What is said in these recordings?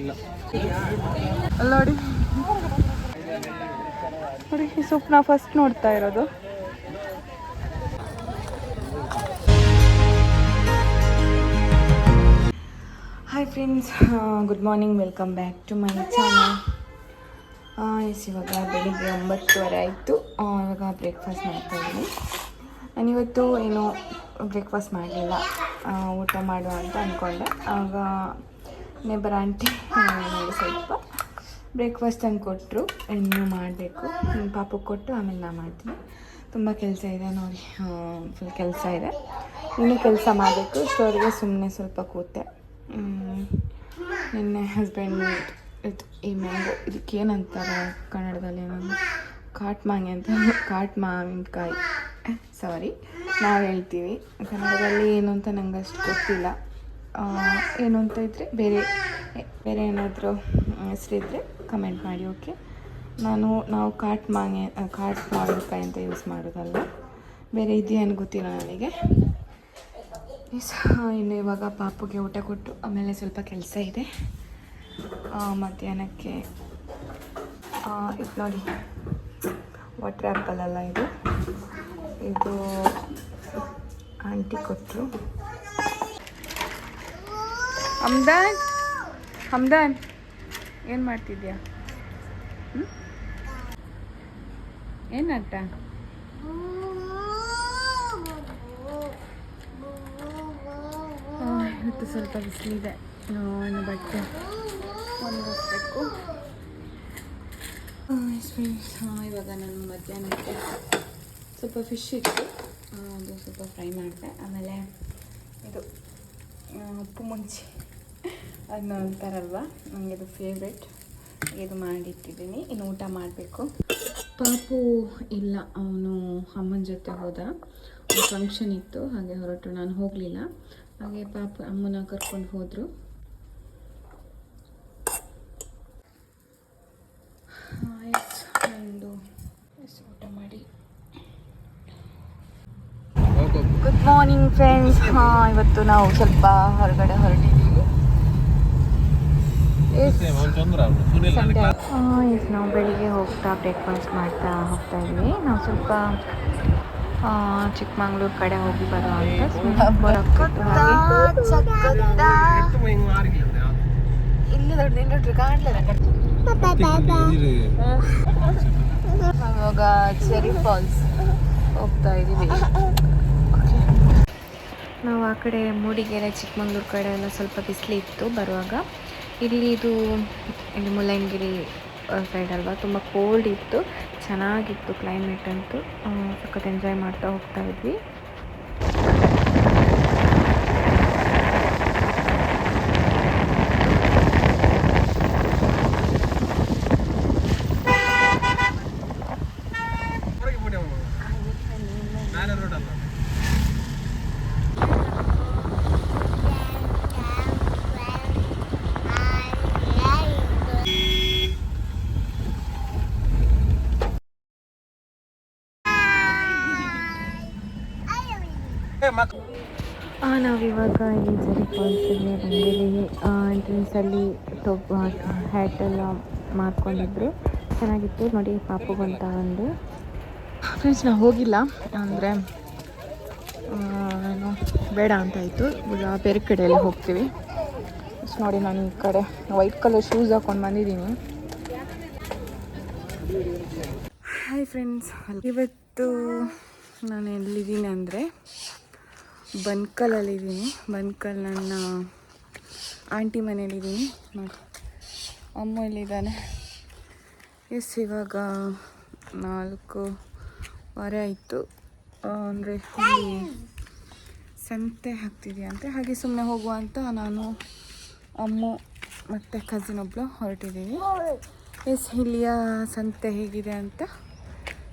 ಅಲ್ಲಿ ನೋಡಿ ನೋಡಿ, ಈ ಸೊಪ್ಪು ನಾವು ಫಸ್ಟ್ ನೋಡ್ತಾ ಇರೋದು. Hi friends good morning welcome back to my channel yes ಇವಾಗ ಬೆಳಿಗ್ಗೆ ಒಂಬತ್ತುವರೆ ಆಯಿತು. ಇವಾಗ ಬ್ರೇಕ್ಫಾಸ್ಟ್ ಮಾಡ್ತಾ ಇದ್ದೀನಿ. ನಾನಿವತ್ತು ಏನು ಬ್ರೇಕ್ಫಾಸ್ಟ್ ಮಾಡಲಿಲ್ಲ. ಊಟ ಮಾಡುವ ಅಂತ ಅಂದ್ಕೊಂಡೆ ಆಗ ನೇಬರ್ ಆಂಟಿ ಸ್ವಲ್ಪ ಬ್ರೇಕ್ಫಾಸ್ಟ್ ತಂದು ಕೊಟ್ಟರು ಇನ್ನೂ ಮಾಡಬೇಕು. ಪಾಪಕ್ಕೆ ಕೊಟ್ಟು ಆಮೇಲೆ ನಾನು ಮಾಡ್ತೀನಿ. ತುಂಬ ಕೆಲಸ ಇದೆ ನೋಡಿ. ಫುಲ್ ಕೆಲಸ ಇದೆ. ಇನ್ನೂ ಕೆಲಸ ಮಾಡಬೇಕು. ಇಷ್ಟವರೆಗೆ ಸುಮ್ಮನೆ ಸ್ವಲ್ಪ ಕೂತೆ. ನಿನ್ನೆ ಹಸ್ಬೆಂಡ್ ಇದು ಈ ಮ್ಯಾಂಗೋ ಇದಕ್ಕೆ ಏನಂತಾರೆ ಕನ್ನಡದಲ್ಲಿ ನಾನು ಕಾಟ್ ಮಾಂಗೆ ಅಂತ. ಕಾಟ್ ಮಾವಿನಕಾಯಿ ಸಾರಿ ನಾವು ಹೇಳ್ತೀವಿ. ಕನ್ನಡದಲ್ಲಿ ಏನು ಅಂತ ನಂಗೆ ಅಷ್ಟು ಗೊತ್ತಿಲ್ಲ. ಏನು ಅಂತ ಇದ್ದರೆ ಬೇರೆ ಬೇರೆ ಏನಾದರೂ ಹೆಸರಿದ್ದರೆ ಕಮೆಂಟ್ ಮಾಡಿ ಓಕೆ ನಾನು, ನಾವು ಕಾಟ್ ಮಾಂಗೆ ಕಾಟ್ ಮಾವಿನಕಾಯಿ ಅಂತ ಯೂಸ್ ಮಾಡೋದಲ್ಲ. ಬೇರೆ ಇದೆಯೇನು ಗೊತ್ತಿಲ್ಲ ನನಗೆ. ಇನ್ನು ಇವಾಗ ಪಾಪುಗೆ ಊಟ ಕೊಟ್ಟು, ಆಮೇಲೆ ಸ್ವಲ್ಪ ಕೆಲಸ ಇದೆ. ಮಧ್ಯಾಹ್ನಕ್ಕೆ ಇದು ನೋಡಿ ವಾಟರ್ ಆ್ಯಪಲ್ ಅಲ್ಲ ಇದು. ಇದು, ಆಂಟಿ ಕೊಟ್ಟರು ಹಮ್ದಾನ್ ಹಮ್ದಾನ್ ಏನು ಮಾಡ್ತಿದ್ಯಾ? ಏನು ಆಟ ಆ, ಇವತ್ತು ಸ್ವಲ್ಪ ಬಿಸಿಲಿದೆ. ಇನ್ನು ಬಟ್ಟೆ ಒಣಗಿಸ್ಬೇಕು. ಇವಾಗ ನಾನು ಮಧ್ಯಾಹ್ನಕ್ಕೆ ಸ್ವಲ್ಪ ಫಿಶ್ ಇತ್ತು. ಅದು ಸ್ವಲ್ಪ ಫ್ರೈ ಮಾಡಿದೆ. ಆಮೇಲೆ ಇದು ಉಪ್ಪು ಮುಂಚಿ. ಅದನ್ನ ಅಂತಾರಲ್ವ? ನನಗೆ ಅದು ಫೇವ್ರೆಟ್ ಇದು ಮಾಡಿಟ್ಟಿದ್ದೀನಿ. ಇನ್ನು ಊಟ ಮಾಡಬೇಕು. ಪಾಪು ಇಲ್ಲ ಅವನು ಅಮ್ಮನ ಜೊತೆ ಹೋದ. ಫಂಕ್ಷನ್ ಇತ್ತು ಹಾಗೆ ಹೊರಟು ನಾನು ಹೋಗಲಿಲ್ಲ. ಹಾಗೆ ಪಾಪು ಅಮ್ಮನ ಕರ್ಕೊಂಡು ಹೋದರು. ಒಂದು ಊಟ ಮಾಡಿ? ಗುಡ್ ಮಾರ್ನಿಂಗ್ ಫ್ರೆಂಡ್ಸ್ ಹಾಂ ಇವತ್ತು ನಾವು ಸ್ವಲ್ಪ ಹೊರಗಡೆ ಹೊರಟಿದ್ದೀವಿ. ಎಸ್ ನಾವು ಬೆಳಿಗ್ಗೆ ಹೋಗ್ತಾ ಬ್ರೇಕ್ಫಾಸ್ಟ್ ಮಾಡ್ತಾ ಹೋಗ್ತಾ ಇದ್ವಿ ನಾವು ಸ್ವಲ್ಪ ಚಿಕ್ಕಮಂಗ್ಳೂರು ಕಡೆ ಹೋಗಿ ಬರೋ ಇವಾಗ ಚೆರಿ ಫಾಲ್ಸ್ ಹೋಗ್ತಾ ಇದ್ದೀವಿ ನಾವು ಆ ಕಡೆ ಮೂಡಿಗೆರೆ ಚಿಕ್ಕಮಂಗ್ಳೂರು ಕಡೆ ಎಲ್ಲ ಸ್ವಲ್ಪ ಬಿಸಿಲಿತ್ತು ಬರುವಾಗ. ಇಲ್ಲಿ ಇದು ಇಲ್ಲಿ ಮುಳ್ಳಯ್ಯನಗಿರಿ ಸೈಡ್ ಅಲ್ವಾ? ತುಂಬ ಕೋಲ್ಡ್ ಇತ್ತು, ಚೆನ್ನಾಗಿತ್ತು ಕ್ಲೈಮೇಟ್ ಅಂತೂ. ಸಖತ್ತು ಸಖತ್ ಎಂಜಾಯ್ ಮಾಡ್ತಾ ಹೋಗ್ತಾ ಇದ್ವಿ. ನಾವಿವಾಗ ಇಲ್ಲಿ ಜರಿ ಫಾಲ್ಸಲ್ಲಿ ಬಂದಿದ್ದೀವಿ ಎಂಟ್ರೆನ್ಸಲ್ಲಿ ಹ್ಯಾಟ್ ಎಲ್ಲ ಮಾಡ್ಕೊಂಡಿದ್ರು. ಚೆನ್ನಾಗಿತ್ತು. ನೋಡಿ ಪಾಪುಗಂತ ಒಂದು ಫ್ರೆಂಡ್ಸ್ ನಾವು ಹೋಗಿಲ್ಲ. ಅಂದರೆ ಏನು ಬೇಡ ಅಂತ ಇತ್ತು ಈಗ ಬೇರೆ ಕಡೆಯಲ್ಲಿ ಹೋಗ್ತೀವಿ. ಇಷ್ಟು ನೋಡಿ ನಾನು ಈ ಕಡೆ ವೈಟ್ ಕಲರ್ ಶೂಸ್ ಹಾಕೊಂಡು ಬಂದಿದ್ದೀನಿ. ಹಾಯ್ ಫ್ರೆಂಡ್ಸ್ ಇವತ್ತು ನಾನು ಎಲ್ಲಿದ್ದೀನಿ ಅಂದರೆ ಬನ್ಕಲಲ್ಲಿದ್ದೀನಿ ಬನ್ಕಲ್ ನನ್ನ ಆಂಟಿ ಮನೇಲಿದ್ದೀನಿ. ನೋಡಿ ಅಮ್ಮ ಇಲ್ಲಿದ್ದಾನೆ ಎಸ್, ಇವಾಗ ನಾಲ್ಕು ವಾರ ಆಯಿತು. ಅಂದರೆ ಸಂತೆ ಹಾಕ್ತಿದೆಯಂತೆ ಹಾಗೆ ಸುಮ್ಮನೆ ಹೋಗುವ ಅಂತ ನಾನು ಅಮ್ಮ ಮತ್ತು ಕಸಿನ್ ಒಬ್ಬಳು ಹೊರಟಿದ್ದೀನಿ ಎಸ್, ಇಲ್ಲಿಯ ಸಂತೆ ಹೇಗಿದೆ ಅಂತ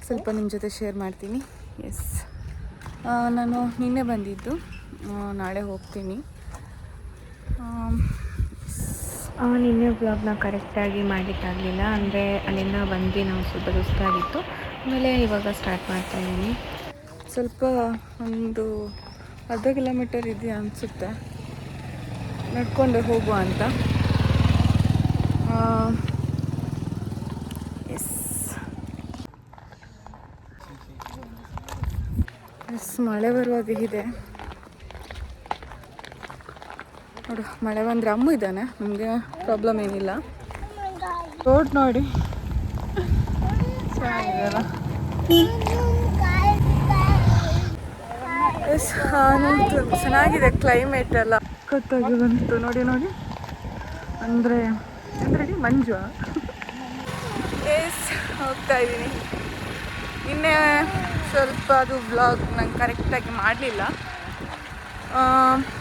ಸ್ವಲ್ಪ ನಿಮ್ಮ ಜೊತೆ ಶೇರ್ ಮಾಡ್ತೀನಿ. ಎಸ್. ನಾನು ನಿನ್ನೆ ಬಂದಿದ್ದು. ನಾಳೆ ಹೋಗ್ತೀನಿ. ನಿನ್ನೆ ಬ್ಲಾಗ್ನ ಕರೆಕ್ಟಾಗಿ ಮಾಡಲಿಕ್ಕಾಗಲಿಲ್ಲ ಅಂದರೆ ಅಲ್ಲಿಂದ ಬಂದು ನಾವು ಸ್ವಲ್ಪ ಸುಸ್ತಾಗಿತ್ತು. ಆಮೇಲೆ ಇವಾಗ ಸ್ಟಾರ್ಟ್ ಮಾಡ್ತಾ ಇದ್ದೀನಿ. ಸ್ವಲ್ಪ ಒಂದು ಅರ್ಧ ಕಿಲೋಮೀಟರ್ ಇದೆಯಾ ಅನಿಸುತ್ತೆ. ನಡ್ಕೊಂಡು ಹೋಗುವ ಅಂತ. ಮಳೆ ಬರುವಾಗ ಇದೆ. ನೋಡು, ಮಳೆ ಬಂದರೆ ಅಮ್ಮ ಇದ್ದಾನೆ, ನಮಗೆ ಪ್ರಾಬ್ಲಮ್ ಏನಿಲ್ಲ. ರೋಡ್ ನೋಡಿ. ಎಸ್ ಚೆನ್ನಾಗಿದೆ ಕ್ಲೈಮೇಟ್ ಎಲ್ಲ. ಕತ್ತಾಗಿ ಬಂತು. ನೋಡಿ ನೋಡಿ. ಅಂದರೆ ಅಂದರೆ ಮಂಜು ಎಸ್ ಹೋಗ್ತಾ ಇದ್ದೀನಿ. ನಿನ್ನೆ ಸ್ವಲ್ಪ ಅದು ಬ್ಲಾಗ್ ನಂಗೆ ಕರೆಕ್ಟಾಗಿ ಮಾಡಲಿಲ್ಲ.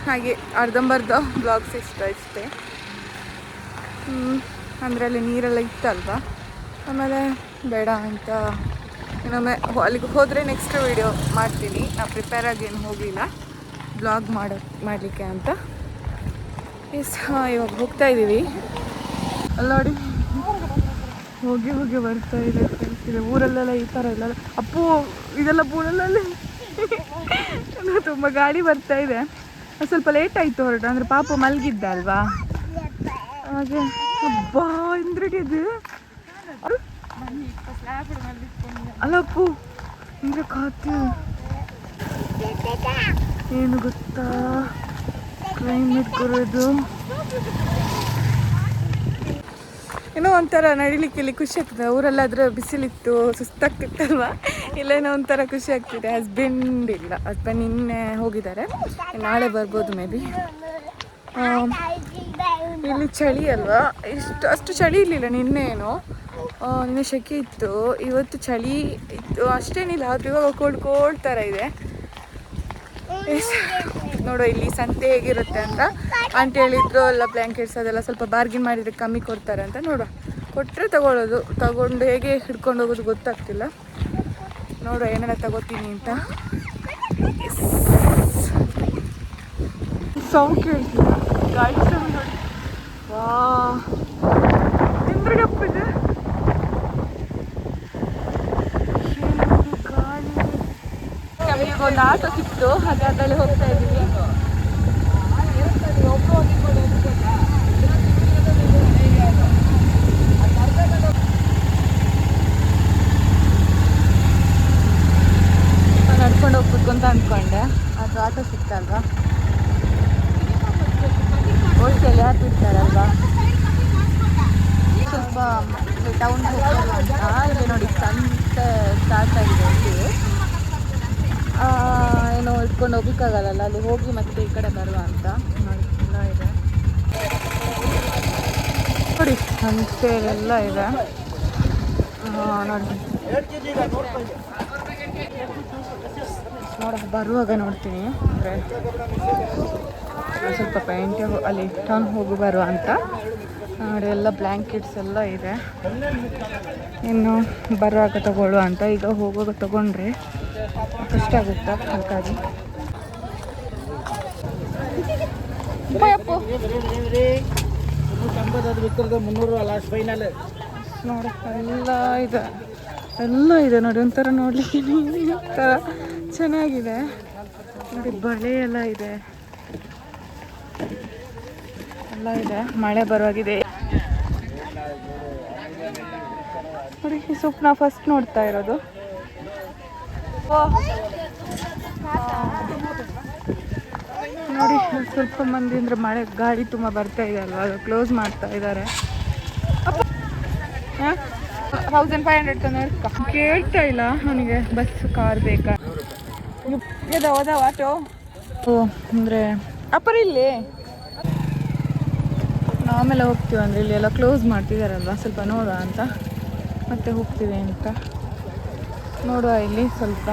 ಹಾಗೆ ಅರ್ಧಂಬರ್ಧ ಬ್ಲಾಗ್ಸ್ ಇಷ್ಟ ಅಷ್ಟೇ ಅಂದರೆ ಅಲ್ಲಿ ನೀರೆಲ್ಲ ಇತ್ತಲ್ವ? ಆಮೇಲೆ ಬೇಡ ಅಂತ. ಇನ್ನೊಮ್ಮೆ ಅಲ್ಲಿಗೆ ಹೋದರೆ ನೆಕ್ಸ್ಟ್ ವೀಡಿಯೋ ಮಾಡ್ತೀನಿ. ನಾವು ಪ್ರಿಪೇರ್ ಆಗಿ ಏನು ಹೋಗಲಿಲ್ಲ. ಬ್ಲಾಗ್ ಮಾಡೋ, ಮಾಡಲಿಕ್ಕೆ ಅಂತ. ಎಸ್ ಇವಾಗ ಹೋಗ್ತಾ ಇದ್ದೀವಿ ಅಲ್ಲಿ ನೋಡಿ. ಹೋಗಿ ಹೋಗಿ ಬರ್ತಾ. ಇದೆ ಊರಲ್ಲೆಲ್ಲ ಈ ಥರ ಇಲ್ಲ. ಅಪ್ಪು ಇದೆಲ್ಲ ಊರಲ್ಲಲ್ಲಿ ತುಂಬ ಗಾಳಿ ಬರ್ತಾ ಇದೆ. ಸ್ವಲ್ಪ ಲೇಟ್ ಆಯಿತು ಹೊರಟು, ಅಂದರೆ ಪಾಪ ಮಲಗಿದ್ದ ಅಲ್ವಾ? ಹಾಗೆ ಹಬ್ಬ ಇದು. ಅಲ್ಲಪ್ಪು ಇಂದ್ರ ಕಾತು. ಏನು ಗೊತ್ತಾ? ಕ್ಲೈಮೇಟ್ ಬರೋದು ಏನೋ ಒಂಥರ ನಡಿಲಿಕ್ಕೆ ಇಲ್ಲಿ ಖುಷಿ ಆಗ್ತದೆ. ಊರಲ್ಲಾದ್ರೆ ಬಿಸಿಲಿತ್ತು, ಸುಸ್ತಾಗ್ತಿತ್ತಲ್ವ? ಇಲ್ಲೇನೋ ಒಂಥರ ಖುಷಿ ಆಗ್ತಿದೆ. ಹಸ್ಬೆಂಡ್ ಇಲ್ಲ. ಹಸ್ಬೆಂಡ್ ನಿನ್ನೆ ಹೋಗಿದ್ದಾರೆ. ನಾಳೆ ಬರ್ಬೋದು ಮೇ ಬಿ ಇಲ್ಲಿ ಚಳಿ ಅಲ್ವಾ? ಇಷ್ಟು, ಅಷ್ಟು ಚಳಿ ಇರಲಿಲ್ಲ ನಿನ್ನೆ ಏನೋ. ನಿನ್ನೆ ಶೆಕೆ ಇತ್ತು. ಇವತ್ತು ಚಳಿ ಇತ್ತು. ಅಷ್ಟೇನಿಲ್ಲ. ಆದರೂ ಇವಾಗ ಕೋಲ್ಡ್ ಕೋಲ್ಡ್ ಥರ ಇದೆ. ನೋಡು, ಇಲ್ಲಿ ಸಂತೆ ಹೇಗಿರುತ್ತೆ ಅಂತ. ಆಂಟಿ ಹೇಳಿದ್ರು, ಎಲ್ಲ ಬ್ಲ್ಯಾಂಕೆಟ್ಸ್ ಅದೆಲ್ಲ ಸ್ವಲ್ಪ ಬಾರ್ಗಿನ್ ಮಾಡಿದರೆ ಕಮ್ಮಿ ಕೊಡ್ತಾರೆ ಅಂತ. ನೋಡುವ ಕೊಟ್ಟರೆ ತಗೊಳ್ಳೋದು ತಗೊಂಡು ಹೇಗೆ ಹಿಡ್ಕೊಂಡು ಹೋಗೋದು ಗೊತ್ತಾಗ್ತಿಲ್ಲ. ನೋಡುವ ಏನೆಲ್ಲ ತಗೋತೀನಿ ಅಂತ. ಸೌಂಡ್ ಕೇಳ್ತೀನಿ. ಗಾಡಿ ಸೌಂಡ್ ನೋಡಿ. ವಾ ಇಂದ್ರಗಪ್ಪಿದೆ ನಮಗೆ ಒಂದು ಆಟೋ ಸಿಕ್ತು ಹಾಗೆ ಅದರಲ್ಲಿ ಹೋಗ್ತಾ ಇದ್ದೀವಿ ನಾನ್ ನಡ್ಕೊಂಡು ಹೋಗ್ಬೇಕು ಅಂತ ಅಂದ್ಕೊಂಡೆ ಅದು ಆಟೋ ಸಿಕ್ತಲ್ವಾ? ಹೋಸ್ಟೆಲ್ ಯಾರು ಬಿಡ್ತಾರಲ್ವಾ? ಸ್ವಲ್ಪ ಟೌನ್ ಹೋಗ್ಬೋದು ಅಂತ. ಇಲ್ಲಿ ನೋಡಿ, ಸಂತೆ ಸ್ಟಾರ್ಟ್ ಆಗಿದೆ ಇಲ್ಲಿ ಏನೋ ಇಟ್ಕೊಂಡು ಹೋಗ್ಲಿಕ್ಕಾಗಲ್ಲ ಅಲ್ಲಿ ಹೋಗಿ ಮತ್ತೆ ಈ ಕಡೆ ಬರುವ ಅಂತ. ನೋಡಿ, ಎಲ್ಲ ಇದೆ. ನೋಡಿ, ಸಂತೆ ಎಲ್ಲ ಇದೆ. ನೋಡಿ. ನೋಡ ಬರುವಾಗ ನೋಡ್ತೀನಿ. ಅಂದರೆ ಸ್ವಲ್ಪ ಪೇಂಟ್ ಅಲ್ಲಿ ಟೌನ್ ಹೋಗಿ ಬರುವ ಅಂತ. ನೋಡಿ, ಎಲ್ಲ ಬ್ಲ್ಯಾಂಕೆಟ್ಸ್ ಎಲ್ಲ ಇದೆ. ಇನ್ನು ಬರುವಾಗ ತಗೊಳ್ಳುವ ಅಂತ. ಈಗ ಹೋಗುವಾಗ ತಗೊಂಡ್ರೆ ಕಷ್ಟ ಆಗುತ್ತೆ ಹಾಗಾಗಿ ನೋಡ, ಎಲ್ಲ ಇದೆ. ಎಲ್ಲ ಇದೆ ನೋಡಿ, ಒಂಥರ ನೋಡ್ಲಿಕ್ಕೆ ಚೆನ್ನಾಗಿದೆ. ನೋಡಿ ಬಳೆ ಎಲ್ಲ ಇದೆ. ಎಲ್ಲ ಇದೆ. ಮಳೆ ಬರುವಾಗಿದೆ. ನೋಡಿ, ಈ ಸೊಪ್ಪು ಫಸ್ಟ್ ನೋಡ್ತಾ ಇರೋದು. ನೋಡಿ ಸ್ವಲ್ಪ ಮಂದಿ ಅಂದ್ರೆ ಮಳೆ ಗಾಡಿ ತುಂಬ ಬರ್ತಾ ಇದೆ ಅಲ್ವಾ? ಅದು ಕ್ಲೋಸ್ ಮಾಡ್ತಾ ಇದ್ದಾರೆ ತೌಸಂಡ್ ಫೈವ್ ಹಂಡ್ರೆಡ್ ತಂದ್ರೆ ಕೇಳ್ತಾ ಇಲ್ಲ. ನನಗೆ ಬಸ್ ಕಾರ್ ಬೇಕಾ? ಯದ ಅದಾವ ಆಟೋ ಅಂದರೆ ಅಪ್ಪರ ಇಲ್ಲಿ? ಆಮೇಲೆ ಹೋಗ್ತೀವಿ ಅಂದ್ರೆ ಇಲ್ಲಿ ಎಲ್ಲ ಕ್ಲೋಸ್ ಮಾಡ್ತಿದ್ದಾರಲ್ವ ಸ್ವಲ್ಪ ನೋಡುವ ಅಂತ. ಮತ್ತೆ ಹೋಗ್ತೀವಿ ಅಂತ. ನೋಡುವ ಇಲ್ಲಿ ಸ್ವಲ್ಪ.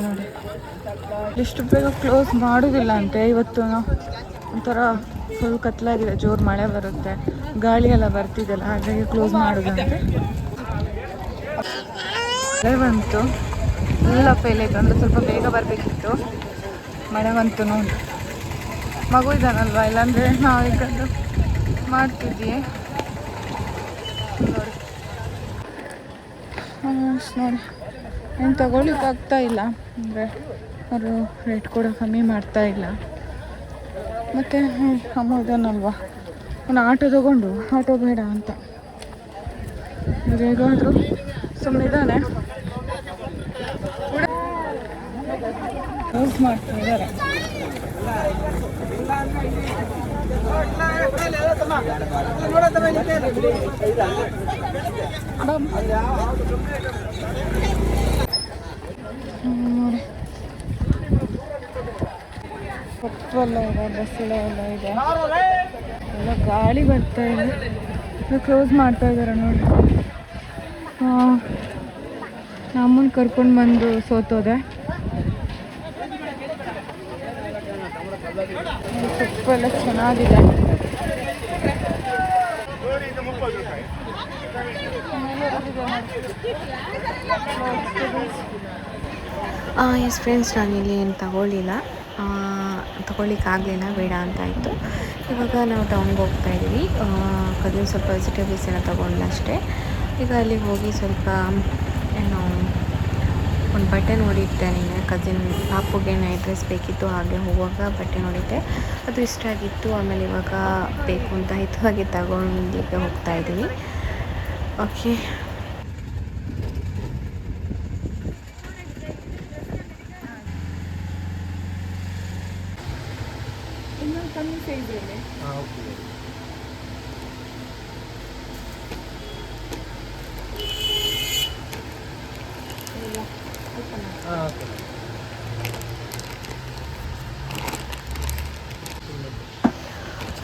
ನೋಡಿ. ಬೇಗ ಕ್ಲೋಸ್ ಮಾಡೋದಿಲ್ಲ ಅಂತೆ ಇವತ್ತು ಒಂಥರ ಫುಲ್ ಕತ್ಲಾಗಿದೆ, ಜೋರು ಮಳೆ ಬರುತ್ತೆ. ಗಾಳಿ ಎಲ್ಲ ಬರ್ತಿದೆಯಲ್ಲ ಹಾಗಾಗಿ ಕ್ಲೋಸ್ ಮಾಡೋದಂತೆ ಮಳೆ ಬಂತು. ಎಲ್ಲ ಫೇಲ್ ಆಯಿತು ಅಂದರೆ ಸ್ವಲ್ಪ ಬೇಗ ಬರಬೇಕಿತ್ತು. ಮಳೆ ಬಂತು ನೋಡಿ. ಮಗು ಇದ್ದಾನಲ್ವ? ಇಲ್ಲಾಂದರೆ ನಾವು ಈಗ ಮಾಡ್ತಿದ್ವಿ. ನೋಡಿ. ಏನು ತಗೊಳ್ಳಿಕ್ಕೆ ಇಲ್ಲ. ಅಂದರೆ ಅವರು ರೇಟ್ ಕೂಡ ಕಮ್ಮಿ ಮಾಡ್ತಾ ಇಲ್ಲ. ಮತ್ತು ಅಮ್ಮ ಇದನ್ನಲ್ವಾ? ನಾನು ಆಟೋ ತಗೊಂಡು, ಆಟೋ ಬೇಡ ಅಂತ. ಹೇಗಾದರೂ ಸುಮ್ಮನೆ ಇದ್ದಾನೆ. ಯೂಸ್ ಮಾಡ್ತಾ ಇದ್ದಾರೆ. ನೋಡಿ. ಕಪ್ಪೆಲ್ಲ ಇದೆ ಬಸ್ಸೆಲ್ಲ ಎಲ್ಲ ಇದೆ. ಎಲ್ಲ ಗಾಳಿ ಬರ್ತಾ ಇದೆ. ಕ್ಲೋಸ್ ಮಾಡ್ತಾ ಇದ್ದಾರೆ ನೋಡಿ. ನಮ್ಮನ್ನು ಕರ್ಕೊಂಡು ಬಂದು ಸೋತೋದೆ. ಸೊಪ್ಪೆಲ್ಲ ಚೆನ್ನಾಗಿದೆ. ಎಸ್ ಫ್ರೆಂಡ್ಸ್ ನಾನಿಲ್ಲಿ ಏನು ತಗೊಳ್ಳಿಲ್ಲ. ತಗೊಳ್ಳಿಕ್ಕಾಗಲಿಲ್ಲ, ಬೇಡ ಅಂತ ಆಯಿತು. ಇವಾಗ ನಾವು ಟೌನ್ಗೆ ಹೋಗ್ತಾ ಇದ್ದೀವಿ. ಕದಿನ ಸ್ವಲ್ಪ ವೆಜಿಟೇಬಲ್ಸ್ ಎಲ್ಲ ತೊಗೊಂಡ್ಲ ಅಷ್ಟೇ. ಈಗ ಅಲ್ಲಿಗೆ ಹೋಗಿ ಸ್ವಲ್ಪ, ಏನು, ಒಂದು ಬಟ್ಟೆ ನೋಡಿದ್ದೆ ನಿನ್ನೆ. ಕಸಿನ್ ಪಾಪುಗೆ ನೈಟ್ ಡ್ರೆಸ್ ಬೇಕಿತ್ತು, ಹಾಗೆ ಹೋಗುವಾಗ ಬಟ್ಟೆ ನೋಡಿದ್ದೆ. ಅದು ಇಷ್ಟ ಆಗಿತ್ತು. ಆಮೇಲೆ ಇವಾಗ ಬೇಕು ಅಂತ ಇತ್ತು ಹಾಗೆ ತಗೊಂಡ್ಲಿಕ್ಕೆ ಹೋಗ್ತಾ ಇದ್ದೀನಿ ಓಕೆ ಇನ್ನೊಂದು ಕಮ್ಮಿ ಸೈಜಲ್ಲಿ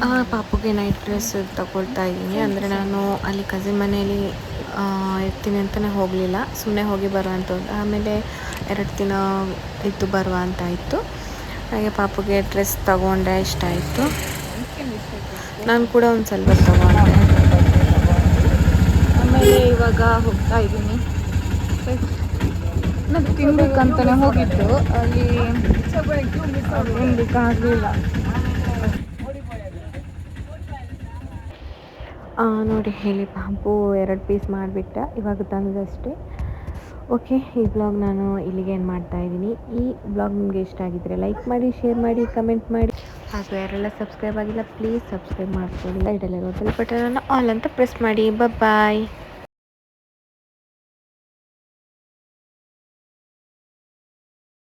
ಆ, ಪಾಪುಗೆ ನೈಟ್ ಡ್ರೆಸ್ ತಗೊಳ್ತಾ ಇದ್ದೀನಿ. ಅಂದರೆ ನಾನು ಅಲ್ಲಿ ಕಸಿನ್ ಮನೆಯಲ್ಲಿ ಇರ್ತೀನಿ ಅಂತಲೇ ಹೋಗಲಿಲ್ಲ. ಸುಮ್ಮನೆ ಹೋಗಿ ಬರುವಂಥದ್ದು ಅಂತ ಆಮೇಲೆ ಎರಡು ದಿನ ಇದ್ದು ಬರುವ ಅಂತ ಇತ್ತು ಹಾಗೆ ಪಾಪುಗೆ ಡ್ರೆಸ್ ತಗೊಂಡೆ, ಇಷ್ಟ ಆಯಿತು. ನಾನು ಕೂಡ ಒಂದು ಸ್ವಲ್ಪ ತಗೊಂಡೆ. ಆಮೇಲೆ ಇವಾಗ ಹೋಗ್ತಾ ಇದ್ದೀನಿ. ನಾನು ತಿನ್ಬೇಕಂತಲೇ ಹೋಗಿದ್ದು. ಅಲ್ಲಿ ತಿನ್ಲಿಕ್ಕೆ ಆಗಲಿಲ್ಲ. ನೋಡಿ ಹೇಳಿ ಪಾಪು ಎರಡು ಪೀಸ್ ಮಾಡಿಬಿಟ್ಟ. ಇವಾಗ ತಂದಷ್ಟೇ ಓಕೆ, ಈ ಬ್ಲಾಗ್ ನಾನು ಇಲ್ಲಿಗೆ ಏನು ಮಾಡ್ತಾ ಇದ್ದೀನಿ. ಈ ಬ್ಲಾಗ್ ನಿಮಗೆ ಇಷ್ಟ ಆಗಿದ್ದರೆ ಲೈಕ್ ಮಾಡಿ ಶೇರ್ ಮಾಡಿ ಕಮೆಂಟ್ ಮಾಡಿ. ಹಾಗೂ ಯಾರೆಲ್ಲ ಸಬ್ಸ್ಕ್ರೈಬ್ ಆಗಿಲ್ಲ ಪ್ಲೀಸ್ ಸಬ್ಸ್ಕ್ರೈಬ್ ಮಾಡ್ಕೊಳ್ಳಿ. ಸೈಡಲ್ಲಿರೋ ಬೆಲ್ ಬಟನನ್ನು ಆಲ್ ಅಂತ ಪ್ರೆಸ್ ಮಾಡಿ. ಬಾಯ್